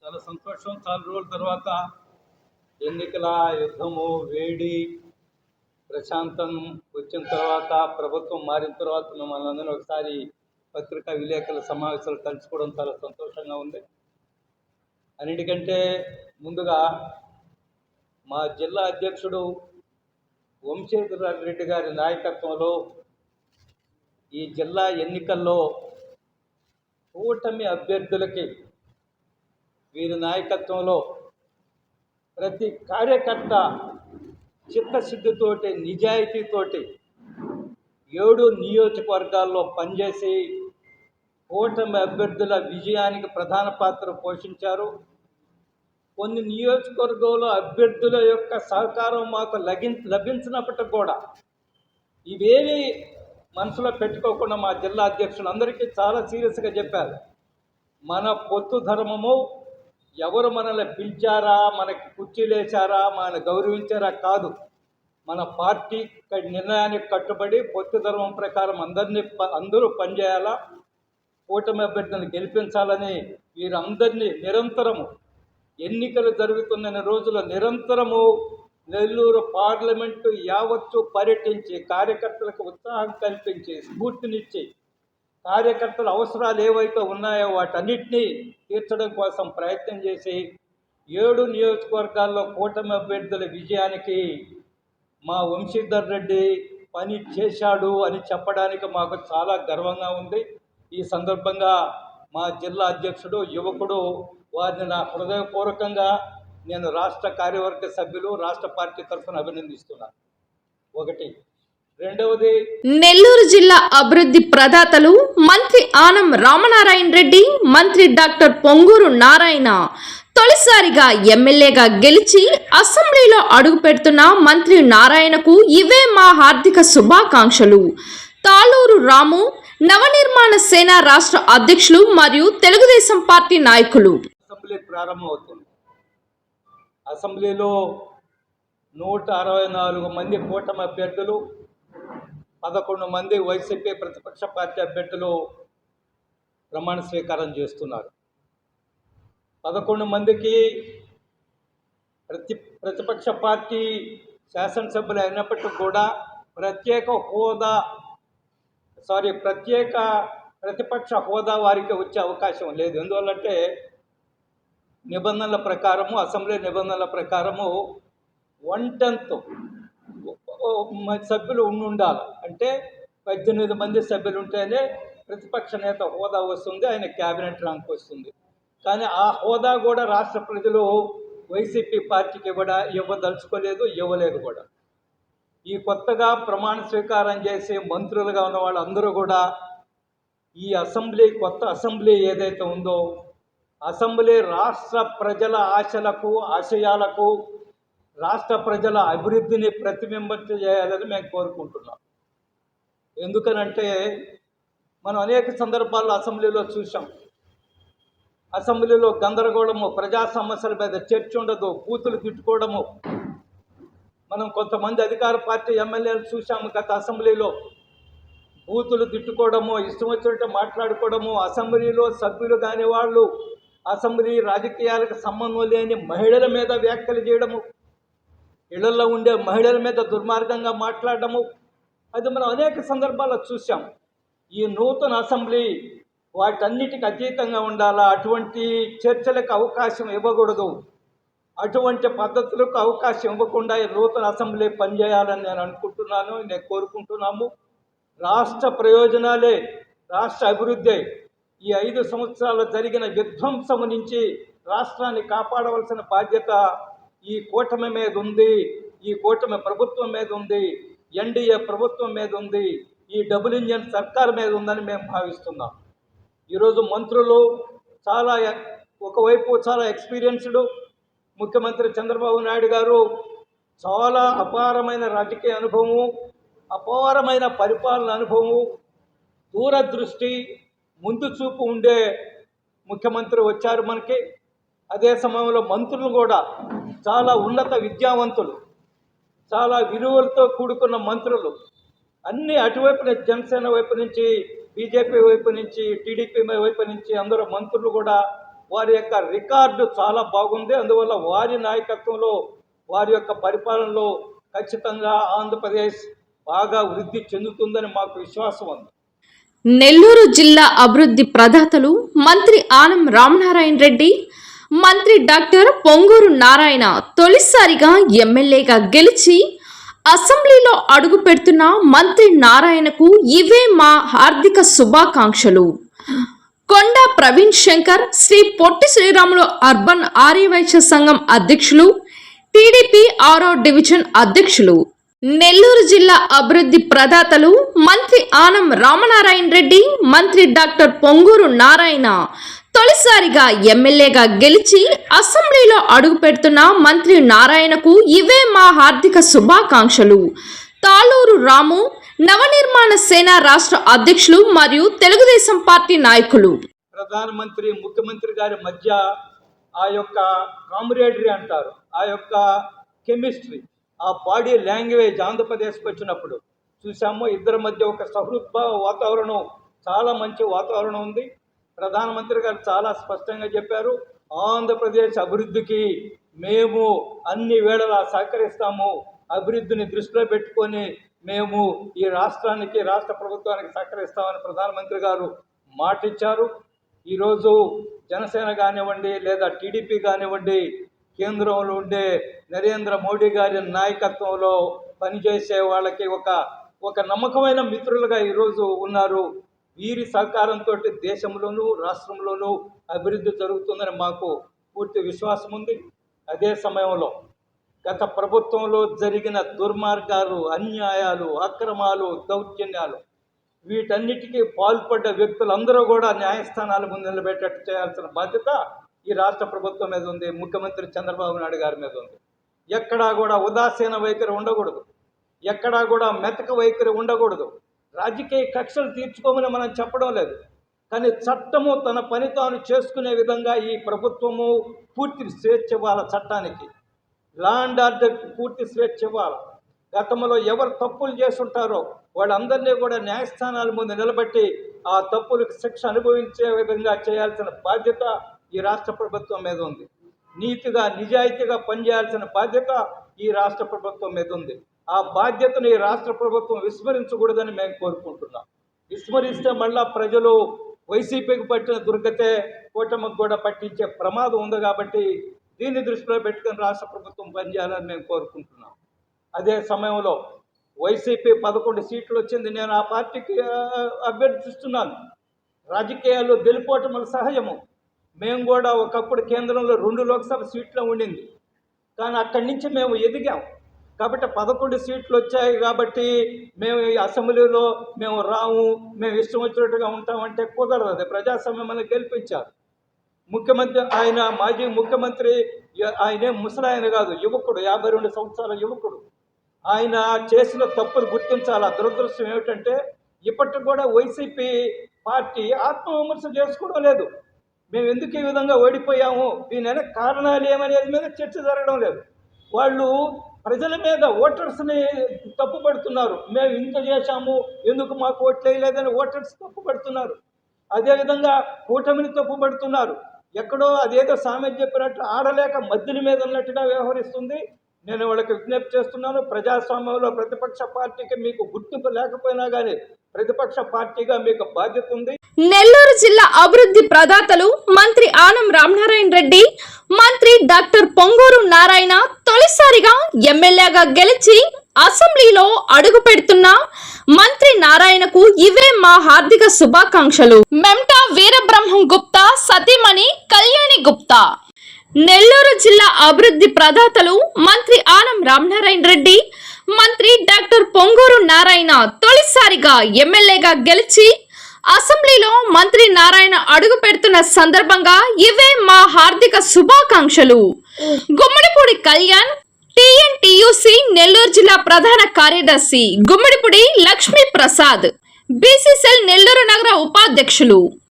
చాలా సంతోషం చాలా రోజుల తర్వాత ఎన్నికల యుద్ధము వేడి ప్రశాంతం వచ్చిన తర్వాత ప్రభుత్వం మారిన తర్వాత మిమ్మల్ని అందరూ ఒకసారి పత్రికా విలేకరుల సమావేశాలు కలుసుకోవడం చాలా సంతోషంగా ఉంది. అన్నిటికంటే ముందుగా మా జిల్లా అధ్యక్షుడు వంశేశ్వర రెడ్డి గారి నాయకత్వంలో ఈ జిల్లా ఎన్నికల్లో కూటమి అభ్యర్థులకి వీరి నాయకత్వంలో ప్రతి కార్యకర్త చిత్తశుద్ధితోటి నిజాయితీతోటి ఏడు నియోజకవర్గాల్లో పనిచేసి కూటమి అభ్యర్థుల విజయానికి ప్రధాన పాత్ర పోషించారు. కొన్ని నియోజకవర్గంలో అభ్యర్థుల యొక్క సహకారం మాకు లగి లభించినప్పటికి కూడా ఇవేవి మనసులో పెట్టుకోకుండా మా జిల్లా అధ్యక్షులందరికీ చాలా సీరియస్గా చెప్పారు. మన పొత్తు ధర్మము ఎవరు మనల్ని పిలిచారా మనకి కుర్చీలేశారా మన గౌరవించారా కాదు. మన పార్టీ నిర్ణయానికి కట్టుబడి పొత్తు ధర్మం ప్రకారం అందరినీ ప- అందరూ పనిచేయాలా? కూటమి అభ్యర్థులను గెలిపించాలని వీరందరినీ నిరంతరము ఎన్నికలు జరుగుతున్న రోజుల నిరంతరము నెల్లూరు పార్లమెంటు యావత్తు పర్యటించి కార్యకర్తలకు ఉత్సాహం కల్పించి స్ఫూర్తినిచ్చి కార్యకర్తల అవసరాలు ఏవైతే ఉన్నాయో వాటన్నిటినీ తీర్చడం కోసం ప్రయత్నం చేసి ఏడు నియోజకవర్గాల్లో కూటమి అభ్యర్థుల విజయానికి మా వంశీధర్ రెడ్డి పని చేశాడు అని చెప్పడానికి మాకు చాలా గర్వంగా ఉంది. ఈ సందర్భంగా మా జిల్లా అధ్యక్షుడు యువకుడు వారిని నా హృదయపూర్వకంగా నేను రాష్ట్ర కార్యవర్గ సభ్యులు రాష్ట్ర పార్టీ తరఫున అభినందిస్తున్నాను ఒకటి. రెండవది నెల్లూరు జిల్లా అభివృద్ధి ప్రదాతలు మంత్రి ఆనం రామనారాయణ రెడ్డి మంత్రి డాక్టర్ పొంగూరు నారాయణ. తొలిసారిగా ఎమ్మెల్యేగా గెలిచి అసెంబ్లీలో అడుగుపెడుతున్న మంత్రి నారాయణకు ఇవే మా హార్దిక శుభాకాంక్షలు. తాళూరు రాము నవనిర్మాణ సేన రాష్ట్ర అధ్యక్షులు మరియు తెలుగుదేశం పార్టీ నాయకులు. అసెంబ్లీ ప్రారంభమవుతుంది. అసెంబ్లీలో నూట అరవై నాలుగు మంది కూటమి అభ్యర్థులు పదకొండు మంది వైసీపీ ప్రతిపక్ష పార్టీ అభ్యర్థులు ప్రమాణ స్వీకారం చేస్తున్నారు. పదకొండు మందికి ప్రతి ప్రతిపక్ష పార్టీ శాసనసభ్యులు అయినప్పటికీ కూడా ప్రత్యేక హోదా సారీ ప్రత్యేక ప్రతిపక్ష హోదా వారికి వచ్చే అవకాశం లేదు. ఎందువల్లంటే నిబంధనల ప్రకారము అసెంబ్లీ నిబంధనల ప్రకారము వన్ టెన్త్ సభ్యులు ఉండి ఉండాలి అంటే పద్దెనిమిది మంది సభ్యులు ఉంటేనే ప్రతిపక్ష నేత హోదా వస్తుంది ఆయన క్యాబినెట్ ర్యాంక్ వస్తుంది. కానీ ఆ హోదా కూడా రాష్ట్ర ప్రజలు వైసీపీ పార్టీకి కూడా ఇవ్వదలుచుకోలేదు ఇవ్వలేదు కూడా. ఈ కొత్తగా ప్రమాణ స్వీకారం చేసే మంత్రులుగా ఉన్న వాళ్ళందరూ కూడా ఈ అసెంబ్లీ కొత్త అసెంబ్లీ ఏదైతే ఉందో అసెంబ్లీ రాష్ట్ర ప్రజల ఆశలకు ఆశయాలకు రాష్ట్ర ప్రజల అభివృద్ధిని ప్రతిబింబం చేయాలని మేము కోరుకుంటున్నాం. ఎందుకనంటే మనం అనేక సందర్భాల్లో అసెంబ్లీలో చూసాం అసెంబ్లీలో గందరగోళము ప్రజా సమస్యల మీద చర్చ ఉండదు బూతులు తిట్టుకోవడము. మనం కొంతమంది అధికార పార్టీ ఎమ్మెల్యేలు చూసాము గత అసెంబ్లీలో. బూతులు తిట్టుకోవడము ఇష్టం వచ్చినట్టు మాట్లాడుకోవడము అసెంబ్లీలో సభ్యులు కాని వాళ్ళు అసెంబ్లీ రాజకీయాలకు సంబంధం లేని మహిళల మీద వ్యాఖ్యలు చేయడము ఇళ్ళలో ఉండే మహిళల మీద దుర్మార్గంగా మాట్లాడడము అది మనం అనేక సందర్భాల్లో చూసాం ఈ నూతన అసెంబ్లీ వాటన్నిటికి అతీతంగా ఉండాలా? అటువంటి చర్చలకు అవకాశం ఇవ్వకూడదు. అటువంటి పద్ధతులకు అవకాశం ఇవ్వకుండా ఈ నూతన అసెంబ్లీ పనిచేయాలని నేను అనుకుంటున్నాను నేను కోరుకుంటున్నాము. రాష్ట్ర ప్రయోజనాలే రాష్ట్ర అభివృద్ధి ఈ ఐదు సంవత్సరాలు జరిగిన విధ్వంసము నుంచి రాష్ట్రాన్ని కాపాడవలసిన బాధ్యత ఈ కూటమి మీద ఉంది. ఈ కూటమి ప్రభుత్వం మీద ఉంది. ఎన్డీఏ ప్రభుత్వం మీద ఉంది. ఈ డబుల్ ఇంజన్ సర్కార్ మీద ఉందని మేము భావిస్తున్నాం. ఈరోజు మంత్రులు చాలా ఒకవైపు చాలా ఎక్స్పీరియన్స్డ్ ముఖ్యమంత్రి చంద్రబాబు నాయుడు గారు చాలా అపారమైన రాజకీయ అనుభవము అపారమైన పరిపాలన అనుభవము దూరదృష్టి ముందు చూపు ఉండే ముఖ్యమంత్రి వచ్చారు మనకి. అదే సమయంలో మంత్రులు కూడా చాలా ఉన్నత విద్యావంతులు చాలా విలువలతో కూడుకున్న మంత్రులు. అన్ని అటువైపున జనసేన వైపు నుంచి బీజేపీ వైపు నుంచి టీడీపీ వైపు నుంచి అందరూ మంత్రులు కూడా వారి యొక్క రికార్డు చాలా బాగుంది. అందువల్ల వారి నాయకత్వంలో వారి యొక్క పరిపాలనలో ఖచ్చితంగా ఆంధ్రప్రదేశ్ బాగా వృద్ధి చెందుతుందని మాకు విశ్వాసం ఉంది. నెల్లూరు జిల్లా అభివృద్ధి ప్రదాతలు మంత్రి ఆనం రామనారాయణ రెడ్డి మంత్రి డాక్టర్ పొంగూరు నారాయణ తొలిసారిగా ఎమ్మెల్యేగా గెలిచి అసెంబ్లీలో అడుగు పెడుతున్న మంత్రి నారాయణకు ఇవే మా హార్దిక శుభాకాంక్షలు. కొండా ప్రవీణ్ శంకర్ శ్రీ పొట్టి శ్రీరాములు అర్బన్ ఆర్యవైశ్య సంఘం అధ్యక్షులు టీడీపీ ఆరో డివిజన్ అధ్యక్షులు నెల్లూరు జిల్లా అభివృద్ధి ప్రదాతలు మంత్రి ఆనం రామనారాయణ రెడ్డి మంత్రి డాక్టర్ పొంగూరు నారాయణ. తొలిసారిగా ఎమ్మెల్యేగా గెలిచి అసెంబ్లీలో అడుగు పెడుతున్న మంత్రి నారాయణకు ఇవే మా హార్దిక శుభాకాంక్షలు. తాళూరు రాము నవనిర్మాణ సేన రాష్ట్ర అధ్యక్షులు మరియు తెలుగుదేశం పార్టీ నాయకులు. ప్రధానమంత్రి ముఖ్యమంత్రి గారి మధ్య ఆ యొక్క కామ్రేడరీ అంటారు ఆ యొక్క కెమిస్ట్రీ. ఆ బాడీ లాంగ్వేజ్ ఆంధ్రప్రదేశ్కి వచ్చినప్పుడు చూసాము ఇద్దరి మధ్య ఒక సహృద్భావ వాతావరణం చాలా మంచి వాతావరణం ఉంది. ప్రధానమంత్రి గారు చాలా స్పష్టంగా చెప్పారు ఆంధ్రప్రదేశ్ అభివృద్ధికి మేము అన్ని వేళలా సహకరిస్తాము. అభివృద్ధిని దృష్టిలో పెట్టుకొని మేము ఈ రాష్ట్రానికి రాష్ట్ర ప్రభుత్వానికి సహకరిస్తామని ప్రధానమంత్రి గారు మాటిచ్చారు. ఈరోజు జనసేన కానివ్వండి లేదా టీడీపీ కానివ్వండి కేంద్రంలో ఉండే నరేంద్ర మోడీ గారి నాయకత్వంలో పనిచేసే వాళ్ళకి ఒక ఒక నమ్మకమైన మిత్రులుగా ఈరోజు ఉన్నారు. వీరి సహకారంతో దేశంలోనూ రాష్ట్రంలోనూ అభివృద్ధి జరుగుతుందని మాకు పూర్తి విశ్వాసం ఉంది. అదే సమయంలో గత ప్రభుత్వంలో జరిగిన దుర్మార్గాలు అన్యాయాలు అక్రమాలు దౌర్జన్యాలు వీటన్నిటికీ పాల్పడ్డ వ్యక్తులందరూ కూడా న్యాయస్థానాల ముందు నిలబెట్టేట్టు చేయాల్సిన బాధ్యత ఈ రాష్ట్ర ప్రభుత్వం మీద ఉంది ముఖ్యమంత్రి చంద్రబాబు నాయుడు గారి మీద ఉంది. ఎక్కడా కూడా ఉదాసీన వైఖరి ఉండకూడదు. ఎక్కడా కూడా మెతక వైఖరి ఉండకూడదు. రాజకీయ కక్షలు తీర్చుకోమని మనం చెప్పడం లేదు. కానీ చట్టము తన పని తాను చేసుకునే విధంగా ఈ ప్రభుత్వము పూర్తి స్వేచ్ఛ ఇవ్వాలి చట్టానికి? లా అండ్ పూర్తి స్వేచ్ఛ ఇవ్వాలి? గతంలో ఎవరు తప్పులు చేసుంటారో వాళ్ళందరినీ కూడా న్యాయస్థానాల ముందు నిలబెట్టి ఆ తప్పులకు శిక్ష అనుభవించే విధంగా చేయాల్సిన బాధ్యత ఈ రాష్ట్ర ప్రభుత్వం మీద ఉంది. నీతిగా నిజాయితీగా పనిచేయాల్సిన బాధ్యత ఈ రాష్ట్ర ప్రభుత్వం మీద ఉంది. ఆ బాధ్యతను ఈ రాష్ట్ర ప్రభుత్వం విస్మరించకూడదని మేము కోరుకుంటున్నాం. విస్మరిస్తే మళ్ళా ప్రజలు వైసీపీకి పట్టిన దుర్గతే కూటమికి కూడా పట్టించే ప్రమాదం ఉంది కాబట్టి దీన్ని దృష్టిలో పెట్టుకుని రాష్ట్ర ప్రభుత్వం పనిచేయాలని మేము కోరుకుంటున్నాం. అదే సమయంలో వైసీపీ పదకొండు సీట్లు వచ్చింది. నేను ఆ పార్టీకి అభ్యర్థిస్తున్నాను. రాజకీయాల్లో గెలుపోవటం సహజము. మేము కూడా ఒకప్పుడు కేంద్రంలో రెండు లోక్సభ సీట్లు ఉండింది. కానీ అక్కడి నుంచి మేము ఎదిగాం. కాబట్టి పదకొండు సీట్లు వచ్చాయి కాబట్టి మేము ఈ అసెంబ్లీలో మేము రాము మేము ఇష్టం వచ్చినట్టుగా ఉంటామంటే కుదరదు. అది ప్రజాస్వామ్యం గెలిపించారు ముఖ్యమంత్రి ఆయన మాజీ ముఖ్యమంత్రి ఆయనే ముసలాయన కాదు యువకుడు యాభై రెండు సంవత్సరాల యువకుడు. ఆయన చేసిన తప్పులు గుర్తించాలి? ఆ దురదృష్టం ఏమిటంటే ఇప్పటికి కూడా వైసీపీ పార్టీ ఆత్మవిమర్శ చేసుకోవడం లేదు. మేము ఎందుకు ఈ విధంగా ఓడిపోయాము? దీని వెనక కారణాలు ఏమనేది మీద చర్చ జరగడం లేదు. వాళ్ళు ప్రజల మీద ఓటర్స్ని తప్పుపడుతున్నారు. మేము ఇంత చేశాము ఎందుకు మాకు ఓట్లు వేయలేదని ఓటర్స్ తప్పుపడుతున్నారు. అదేవిధంగా కూటమిని తప్పుపడుతున్నారు. ఎక్కడో అదేదో సామెత చెప్పినట్టు ఆడలేక మద్దుల మీద ఉన్నట్టుగా వ్యవహరిస్తుంది. నేను వాళ్ళకి విజ్ఞప్తి చేస్తున్నాను ప్రజాస్వామ్యంలో ప్రతిపక్ష పార్టీకి మీకు గుర్తింపు లేకపోయినా కానీ ప్రతిపక్ష పార్టీగా మీకు బాధ్యత ఉంది. నెల్లూరు జిల్లా అభివృద్ధి ప్రదాతలు మంత్రి ఆనం రామనారాయణ రెడ్డి మంత్రి డాక్టర్ పొంగూరు నారాయణ తొలిసారిగా ఎమ్మెల్యేగా గెలిచి అసెంబ్లీలో అడుగు పెడుతున్న మంత్రి నారాయణకు ఇవే మా హార్దిక శుభాకాంక్షలు. మెమ్టా వీరబ్రహ్మం గుప్తా సతీమణి కళ్యాణి గుప్తా. నెల్లూరు జిల్లా అభివృద్ధి ప్రదాతలు మంత్రి ఆనం రామనారాయణ రెడ్డి మంత్రి డాక్టర్ పొంగూరు నారాయణ తొలిసారిగా ఎమ్మెల్యేగా గెలిచి అసెంబ్లీలో మంత్రి నారాయణ అడుగు పెడుతున్న సందర్భంగా ఇవే మా హార్దిక శుభాకాంక్షలు. గుమ్మడిపూడి కళ్యాణ్ టిఎన్టీయుసి నెల్లూరు జిల్లా ప్రధాన కార్యదర్శి గుమ్మడిపూడి లక్ష్మీ ప్రసాద్ బీసీసీఎల్ నెల్లూరు నగర ఉపాధ్యక్షులు.